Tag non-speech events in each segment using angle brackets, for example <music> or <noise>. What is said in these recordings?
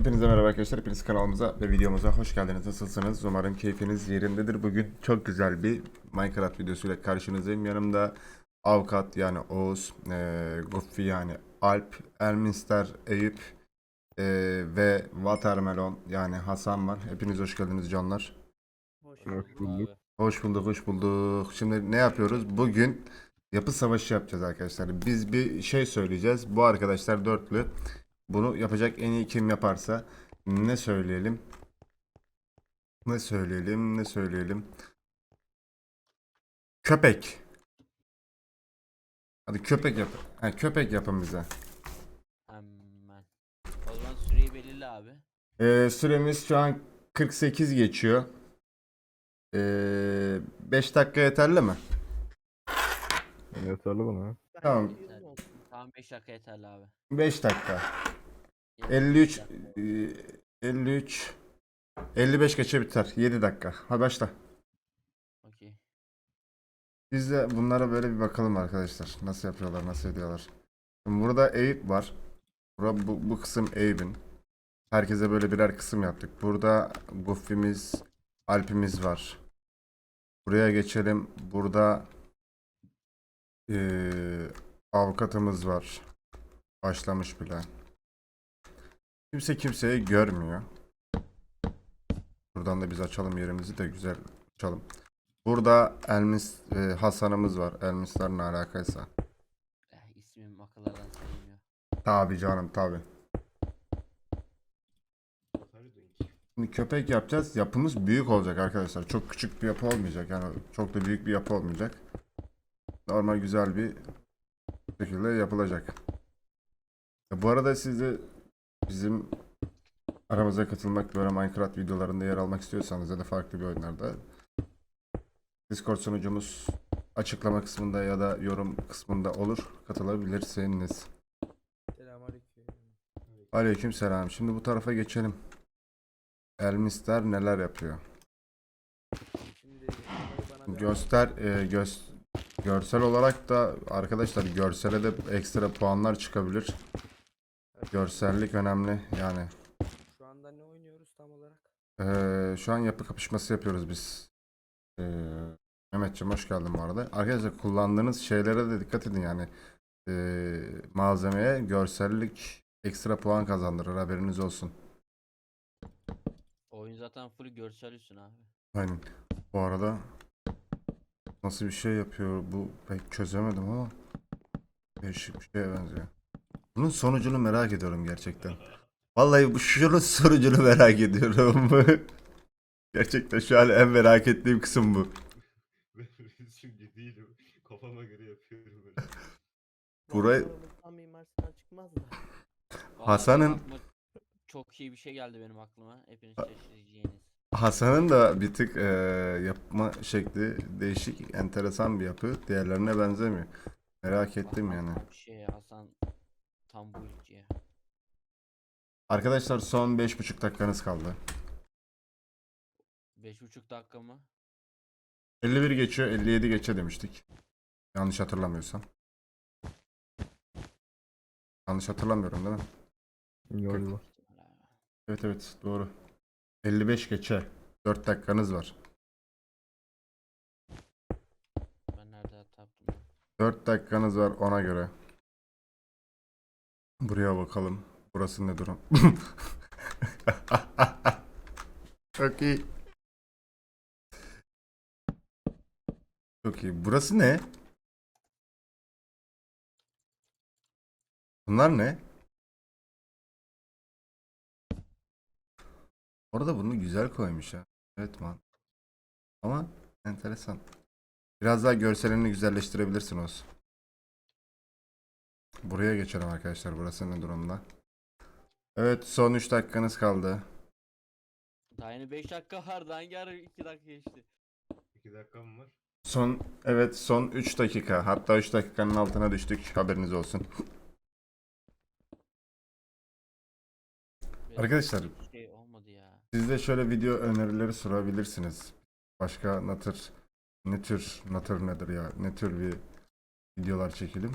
Hepinize merhaba arkadaşlar. Hepiniz kanalımıza ve videomuza hoş geldiniz. Nasılsınız? Umarım keyfiniz yerindedir. Bugün çok güzel bir Minecraft videosuyla karşınızdayım. Yanımda Avukat yani Oğuz, eee Guffi yani Alp, Elminster, Eyüp eee, ve Watermelon yani Hasan var. Hepiniz hoş geldiniz canlar. Hoş bulduk. Hoş bulduk, hoş bulduk. Şimdi ne yapıyoruz? Bugün yapı savaşı yapacağız arkadaşlar. Biz bir şey söyleyeceğiz. Bu arkadaşlar dörtlü. Bunu yapacak en iyi kim yaparsa ne söyleyelim? Ne söyleyelim? Ne söyleyelim? Köpek. Hadi köpek yap. Ha, köpek yapın bize. Hemen. O zaman süreyi belirle abi. Ee, süremiz şu an 48 geçiyor. Ee, 5 dakika yeterli mi? Yeterli bana. Tamam. Tamam 5 dakika yeterli abi. 5 dakika. Yeterli. 53 dakika. e, 53 55 geçe biter. 7 dakika. Ha başla. Okey. Biz de bunlara böyle bir bakalım arkadaşlar. Nasıl yapıyorlar, nasıl ediyorlar. Şimdi burada Eyüp var. Bura, bu, bu kısım Eyüp'ün. Herkese böyle birer kısım yaptık. Burada Goofy'miz, Alp'imiz var. Buraya geçelim. Burada eee, avukatımız var. Başlamış bile. Kimse kimseyi görmüyor. Buradan da biz açalım yerimizi de güzel açalım. Burada Elmis e, Hasan'ımız var. Elmisler ne alakaysa. Eh, ismim akıllardan sayılmıyor. Tabi canım tabi. Şimdi köpek yapacağız. Yapımız büyük olacak arkadaşlar. Çok küçük bir yapı olmayacak. Yani çok da büyük bir yapı olmayacak. Normal güzel bir şekilde yapılacak. E, Bu arada siz de bizim aramıza katılmak böyle Minecraft videolarında yer almak istiyorsanız ya da farklı bir oyunlarda Discord sunucumuz açıklama kısmında ya da yorum kısmında olur. Katılabilirsiniz. Selamünaleyküm. Aleyküm selam. Şimdi bu tarafa geçelim. Elmister neler yapıyor? Göster e, göz görsel olarak da arkadaşlar görsele de ekstra puanlar çıkabilir. Görsellik önemli yani. Şu anda ne oynuyoruz tam olarak? Ee, şu an yapı kapışması yapıyoruz biz. Ee, Mehmetciğim hoş geldin bu arada. Arkadaşlar kullandığınız şeylere de dikkat edin yani. Ee, malzemeye görsellik ekstra puan kazandırır haberiniz olsun. Oyun zaten full görsel üstün abi. Aynen. Bu arada nasıl bir şey yapıyor bu pek çözemedim ama değişik bir şeye benziyor. Bunun sonucunu merak ediyorum gerçekten. Vallahi bu şunun sonucunu merak ediyorum. <laughs> gerçekten şu an en merak ettiğim kısım bu. Ben şimdi değilim. Kafama göre yapıyorum böyle. Burayı- Hasan'ın- çok iyi bir şey geldi benim aklıma. Hepiniz şaşıracağınız. Hasan'ın da bir tık eee, yapma şekli değişik, enteresan bir yapı. Diğerlerine benzemiyor. Merak ettim yani. Şey Hasan tam bu ülkeye. Arkadaşlar son 5,5 dakikanız kaldı. 5,5 dakika mı? 51 geçiyor, 57 geçe demiştik. Yanlış hatırlamıyorsam. Yanlış hatırlamıyorum değil mi? Galiba. Evet evet doğru. 55 geçe. 4 dakikanız var. Ben nerede hata yaptım? ya? 4 dakikanız var ona göre. Buraya bakalım. Burası ne durum? <laughs> Çok iyi. Çok iyi. Burası ne? Bunlar ne? Orada bunu güzel koymuş ya. Evet man. Ama enteresan. Biraz daha görselini güzelleştirebilirsin olsun. Buraya geçelim arkadaşlar. Burası ne durumda? Evet son 3 dakikanız kaldı. Daha yeni 5 dakika vardı. Hangi ara 2 dakika geçti? 2 dakikam var. Son evet son 3 dakika. Hatta 3 dakikanın altına düştük. Haberiniz olsun. Benim Arkadaşlar- siz de şöyle video önerileri sorabilirsiniz. Başka natır ne tür natır nedir ya? Ne tür bir videolar çekelim?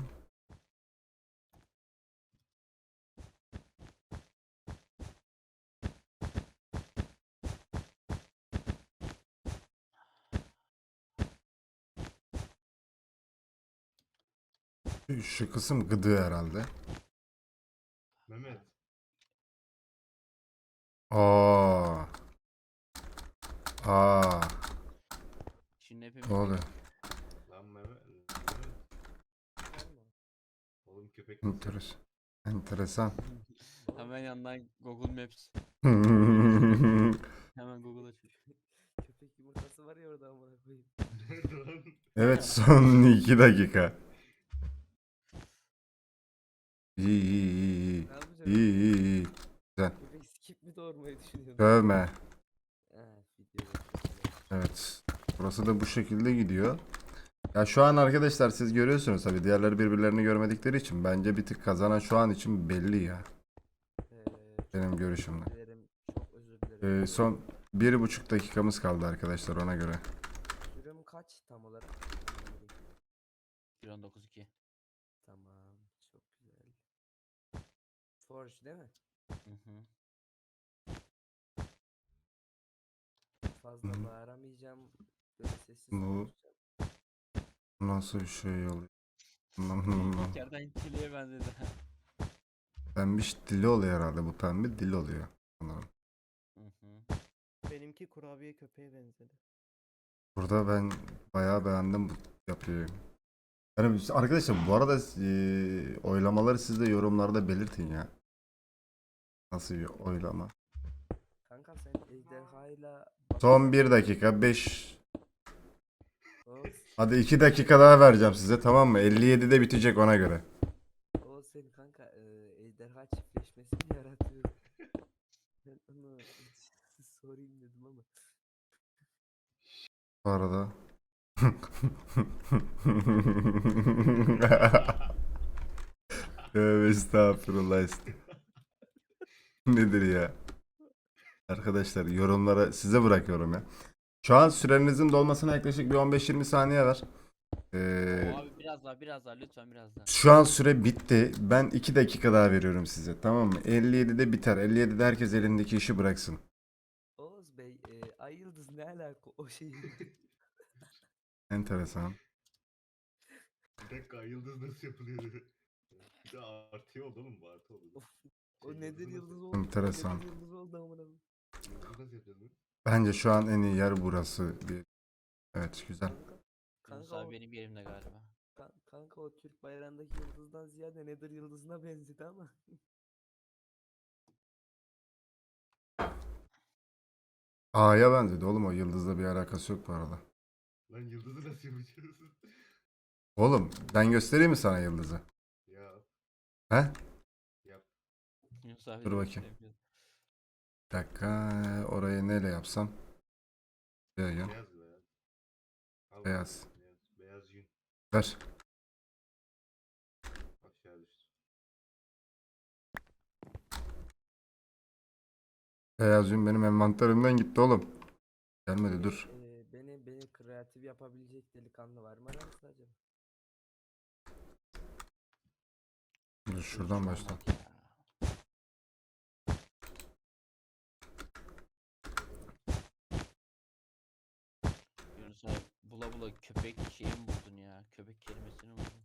Şu, şu kısım gıdı herhalde. Mehmet. Aa Aa. Şimdi hepimiz Ne oluyor? Lan Mehmet. Oğlum köpek Enteres enteresan. <laughs> hemen yandan Google Maps. <laughs> Hemen Google açıyor. <laughs> Köpek yumurtası var ya orada amına koyayım. Evet son iki dakika. İyi iyi iyi iyi. İyi iyi iyi. Köpek skip mi doğurmayı düşünüyorsun? Dövme. Evet. Burası da bu şekilde gidiyor. Ya şu an arkadaşlar siz görüyorsunuz tabii diğerleri birbirlerini görmedikleri için bence bir tık kazanan şu an için belli ya. Ee, Benim dilerim. Ee, son bir buçuk dakikamız kaldı arkadaşlar ona göre. Sürem kaç tam olarak? 1.19.2. Tamam. Çok güzel. Forge değil mi? Hı hı. Fazla bağıramayacağım. Böyle sessiz Bu- konuşacağım. Nasıl bir şey oluyor? İçeriden kiliye benzedi. Pembiş dili oluyor herhalde bu pembe dil oluyor. Sanırım. Hı hı. Benimki kurabiye köpeğe benzedi. Burada ben bayağı beğendim bu yapıyı. Yani biz- arkadaşlar bu arada eee, oylamaları siz de yorumlarda belirtin ya. Nasıl bir oylama? Kanka sen ejderhayla Son bir dakika 5 Oğuz, Hadi 2 dakika daha vereceğim size tamam mı? 57'de bitecek ona göre. Oğuz senin kanka e, ejderha çiftleşmesini <laughs> yaratıyor. Ben onu sorayım dedim ama. Bu arada. <laughs> Tövbe estağfurullah. est- Nedir ya? Arkadaşlar yorumlara size bırakıyorum ya. Şu an sürenizin dolmasına yaklaşık bir 15-20 saniye var. Ee, Abi biraz daha biraz daha lütfen biraz daha. şu an süre bitti. Ben 2 dakika daha veriyorum size. Tamam mı? 57'de biter. 57'de herkes elindeki işi bıraksın. Oğuz Bey, e, Ay Yıldız ne alaka o şey? <laughs> Enteresan. Bir dakika yıldız nasıl yapılıyor? Bir de artıyor oldu oğlum bu artı oldu. o Şey, nedir yıldız oldu? Enteresan. Nedir yıldız oldu amına koyayım. Bence şu an en iyi yer burası. Evet güzel. Kanka, o, benim yerimde galiba. kan- kanka o Türk bayrağındaki yıldızdan ziyade nedir yıldızına benzedi ama. <laughs> A'ya benzedi oğlum o yıldızla bir alakası yok bu arada. Lan yıldızı nasıl yapacağız? <laughs> Oğlum ben göstereyim mi sana yıldızı? ya He? yap. Yunus abi Dur de bakayım. yapıyor. Bir dakika orayı neyle yapsam? Ya ya. Beyaz beyaz. Beyaz. Beyaz, beyaz yün. Ver. Aşağı düştü. Beyaz yün benim envanterimden gitti oğlum. Gelmedi dur. E, beni beni kreatif yapabilecek delikanlı var mı aranızda acaba? Dur şuradan başla. ya. Yunus abi bula köpek şeyi mi buldun ya? Köpek kelimesini mi buldun?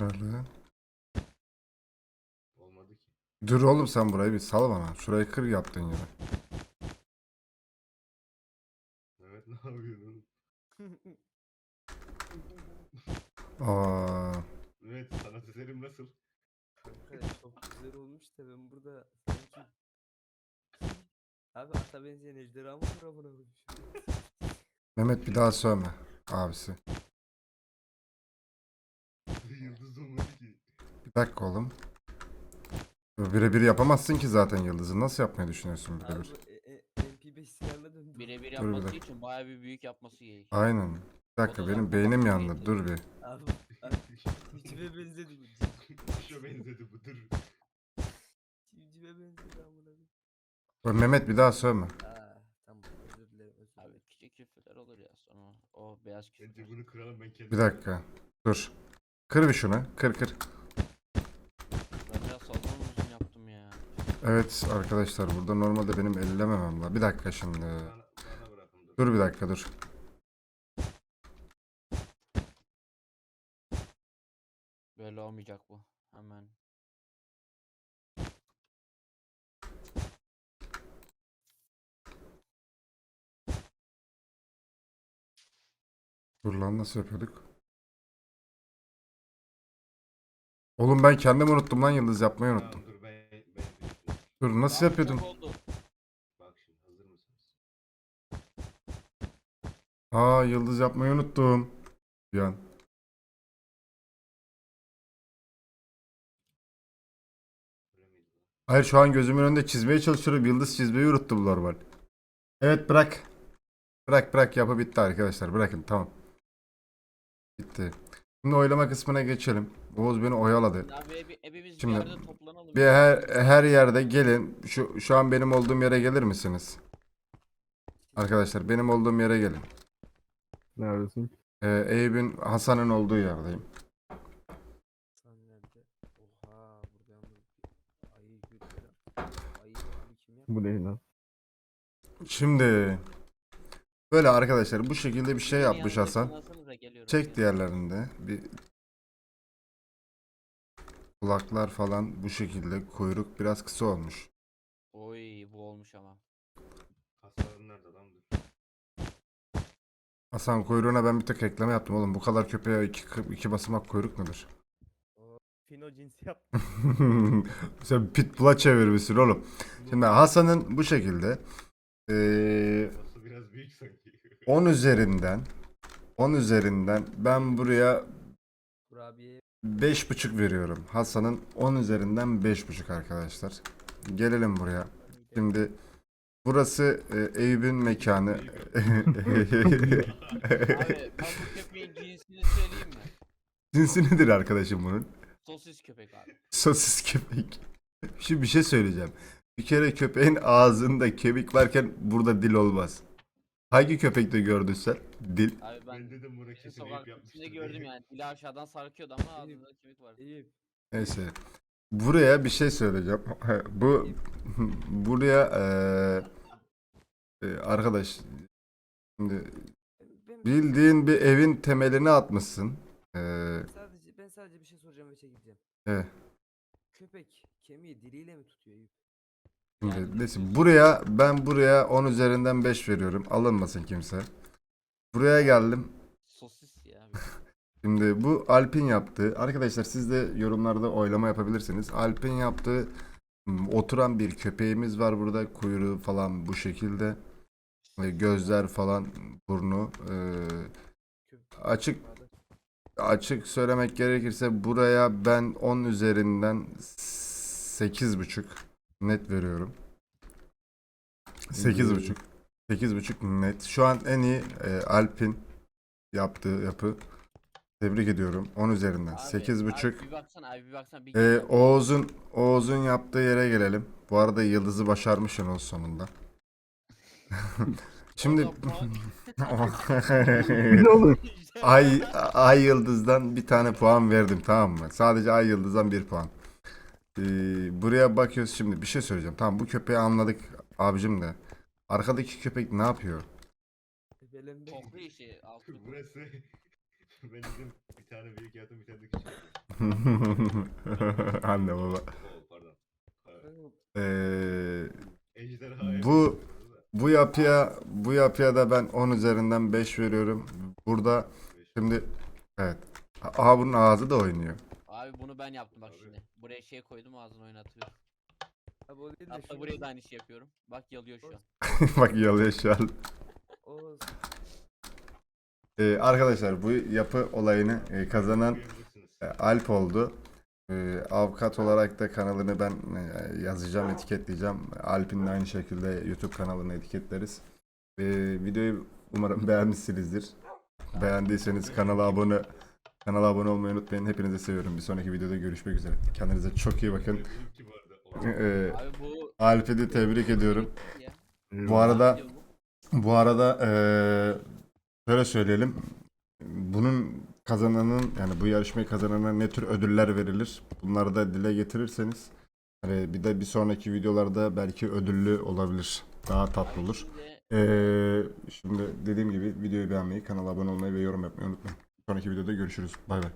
Böyle. Olmadı ki. Dur oğlum sen burayı bir sal bana. Şurayı kır yaptığın yere. Mehmet ne yapıyorsun? Aa, Mehmet sanat eserim nasıl? Kanka çok güzel olmuş da ben burada sanki Abi ata benzeyen ejderha mı var amına koyayım? Mehmet bir daha sövme abisi. Yıldız olmadı ki. Bir dakika oğlum. Birebir yapamazsın ki zaten yıldızı. Nasıl yapmayı düşünüyorsun Abi birebir? e, e, MP5 silahına döndü. Birebir yapması dakika. için bayağı bir büyük yapması gerek. Aynen. Bir dakika benim beynim yandı. Dur bir. Abi civcive benzedi bu. Kuşa benzedi bu dur. Civcive benzedi amına Mehmet bir daha sövme. Aa tamam özür dilerim özür Abi dilerim. küçük küfürler olur ya sonra. O beyaz. Bence bunu kıralım ben kendim. Bir dakika. Dur. Kır bir şunu. Kır kır. Ben biraz fazla mı uzun yaptım ya. Evet arkadaşlar burada normalde benim ellememem var. Bir dakika şimdi. Bana, bana bırakın dur. Dur bir dakika dur. Böyle olmayacak bu. Hemen. Dur lan nasıl yapıyorduk? Oğlum ben kendim unuttum lan yıldız yapmayı unuttum. Tamam dur ben ben ben- Dur nasıl yapıyordum? oldu. Bak şimdi hazır mısınız? Aa yıldız yapmayı unuttum. Bir an. Hayır şu an gözümün önünde çizmeye çalışıyorum. Yıldız çizmeyi unuttum normal. Evet bırak. Bırak bırak yapı bitti arkadaşlar. Bırakın tamam. Bitti. Şimdi oylama kısmına geçelim. Oğuz beni oyaladı. Hepimiz Şimdi bir yerde toplanalım. Bir her, her yerde gelin. Şu şu an benim olduğum yere gelir misiniz? Arkadaşlar benim olduğum yere gelin. Neredesin? Ee, Eyüp'ün Hasan'ın olduğu yerdeyim. Sen nerede? Oha burada yalnız bir ayı kim yaptı? Bu ne lan? Şimdi böyle arkadaşlar bu şekilde bir şey yapmış Hasan. Çek diğerlerinde bir kulaklar falan bu şekilde kuyruk biraz kısa olmuş. Oy bu olmuş ama. Kaslarım nerede lan dur. Hasan kuyruğuna ben bir tek ekleme yaptım oğlum. Bu kadar köpeğe iki, iki basamak kuyruk nedir? Fino cinsi yap. <laughs> Sen pitbull'a çevirmişsin oğlum. Şimdi Hasan'ın bu şekilde eee Kafası biraz büyük sanki. 10 üzerinden 10 üzerinden ben buraya Kurabiye 5.5 veriyorum. Hasan'ın 10 üzerinden 5.5 arkadaşlar. Gelelim buraya. Şimdi burası e, Eyüp'ün mekanı. <laughs> Abi ben bu köpeğin cinsini söyleyeyim mi? Cinsi nedir arkadaşım bunun? Sosis köpek abi. Sosis köpek. Şimdi bir şey söyleyeceğim. Bir kere köpeğin ağzında kemik varken burada dil olmaz. Hangi köpekte gördün sen? Dil. Abi ben Ben dedim şu kesin sokak yapmıştır içinde diye. gördüm yani. Dili aşağıdan sarkıyordu ama ağzında kemik vardı. Eyüp. Neyse. Buraya bir şey söyleyeceğim. <laughs> Bu <laughs> buraya eee, e, arkadaş şimdi Ben, bildiğin bir evin temelini atmışsın. Eee, sadece ben sadece bir şey soracağım ve çekileceğim. evet. Köpek kemiği diliyle mi tutuyor Eyüp? Şimdi neyse buraya ben buraya 10 üzerinden 5 veriyorum. Alınmasın kimse. Buraya geldim. Sosis ya. <laughs> Şimdi bu Alp'in yaptığı. Arkadaşlar siz de yorumlarda oylama yapabilirsiniz. Alp'in yaptığı m, oturan bir köpeğimiz var burada. Kuyruğu falan bu şekilde. Ve gözler falan burnu. Ee, açık açık söylemek gerekirse buraya ben 10 üzerinden 8.5 net veriyorum. 8.5 8.5 net. Şu an en iyi e, Alp'in yaptığı yapı. Tebrik ediyorum. 10 üzerinden Abi, 8.5. Abi bir baksana abi bir baksana. Bir Ee, gel abi. Oğuz'un Oğuz'un yaptığı yere gelelim. Bu arada yıldızı başarmış Oğuz sonunda. <laughs> Şimdi Ne olur? <laughs> ay ay yıldızdan bir tane puan verdim tamam mı? Sadece ay yıldızdan bir puan. Ee, buraya bakıyoruz şimdi bir şey söyleyeceğim. Tamam bu köpeği anladık abicim de. Arkadaki köpek ne yapıyor? Koklu işi altı. Burası <laughs> ben dedim bir tane büyük yaptım bir tane de küçük. <laughs> Anne baba. Oo, pardon. Ee, Ejderha Bu- bu yapıya bu yapıya da ben 10 üzerinden 5 veriyorum. Burada şimdi evet. Aha bunun ağzı da oynuyor. Abi bunu ben yaptım bak Abi. şimdi. Buraya şey koydum ağzını oynatıyor. Abi o değil de Hatta şunu- buraya da aynı şey yapıyorum. Bak yalıyor şu an. <laughs> Bak yalıyor şu an. Oğuz. Ee, arkadaşlar bu yapı olayını e, kazanan e, Alp oldu. Ee, avukat olarak da kanalını ben e, yazacağım, etiketleyeceğim. Alp'in de aynı şekilde YouTube kanalını etiketleriz. Ee, videoyu umarım beğenmişsinizdir. Beğendiyseniz kanala abone kanala abone olmayı unutmayın. Hepinizi seviyorum. Bir sonraki videoda görüşmek üzere. Kendinize çok iyi bakın. Ee, Alp'i de tebrik ediyorum. Bu arada bu. Arada eee şöyle söyleyelim. Bunun kazananın yani bu yarışmayı kazanana ne tür ödüller verilir? Bunları da dile getirirseniz hani bir de bir sonraki videolarda belki ödüllü olabilir. Daha tatlı olur. Eee şimdi dediğim gibi videoyu beğenmeyi, kanala abone olmayı ve yorum yapmayı unutmayın. Sonraki videoda görüşürüz. Bay bay.